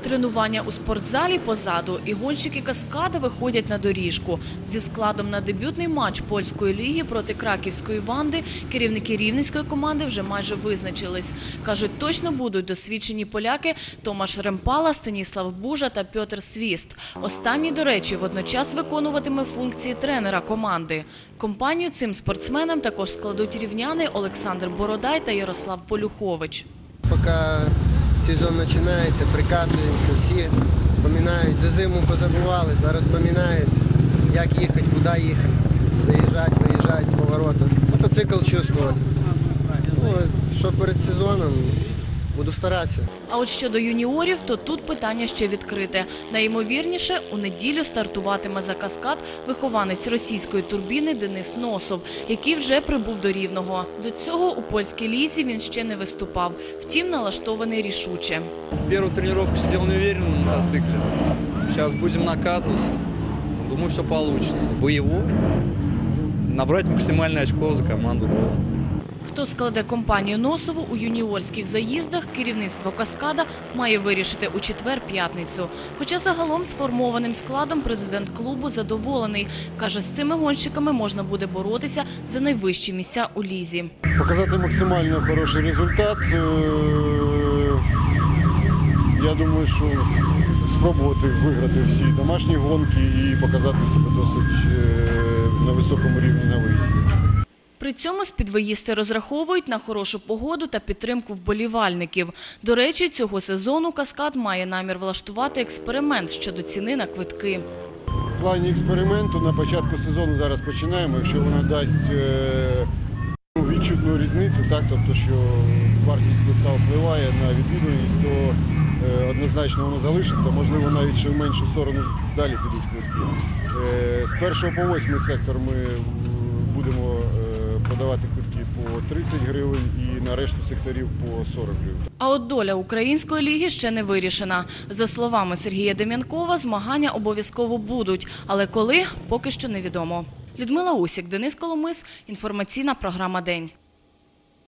Тренування у спортзалі позаду і гонщики каскади виходять на доріжку. Зі складом на дебютний матч польської ліги проти краківської ванди керівники рівненської команди вже майже визначились. Кажуть, точно будуть досвідчені поляки Томаш Ремпала, Станіслав Бужа та Пьотр Свіст. Останній, до речі, водночас виконуватиме функції тренера команди. Компанію цим спортсменам також складуть рівняни Олександр Бородай та Ярослав Полюхович. Поки сезон починається, прикатуємося всі, пам'ятають, за зиму позабували, зараз пам'ятають, як їхати, куди їхати, заїжджати, виїжджати з повороту. Мотоцикл чувствувати. Ну, що перед сезоном, буду старатися. А от щодо юніорів, то тут питання ще відкрите. Найімовірніше, у неділю стартуватиме за каскад вихованець російської турбіни Денис Носов, який вже прибув до Рівного. До цього у польській лізі він ще не виступав. Втім, налаштований рішуче. Первую тренировку сидел неуверенно на мотоцикле. Сейчас будем накатываться. Думаю, все получится. Боевой. Набрать максимальное очко за команду. Хто складе компанію Носову у юніорських заїздах, керівництво каскада має вирішити у четвер-п'ятницю. Хоча загалом сформованим складом президент клубу задоволений. Каже, з цими гонщиками можна буде боротися за найвищі місця у лізі. показати максимально хороший результат. Е, Я думаю, що спробувати виграти всі домашні гонки і показати себе досить е, на високому рівні на виїзді. При цьому спідвоїсти розраховують на хорошу погоду та підтримку вболівальників. До речі, цього сезону каскад має намір влаштувати експеримент щодо ціни на квитки. В плані експерименту на початку сезону зараз починаємо. Якщо вона дасть е, ну, відчутну різницю, тобто що вартість квитка впливає на відвідуваність, то е, однозначно воно залишиться, можливо, навіть ще в меншу сторону далі підуть квитки. Е, з першого по восьмий сектор ми будемо подавати квитки по 30 гривень і на решту секторів по 40 гривень. А от доля української ліги ще не вирішена. За словами Сергія Дем'янкова, змагання обов'язково будуть, але коли поки що невідомо. Людмила Усік, Денис Коломис, інформаційна програма День.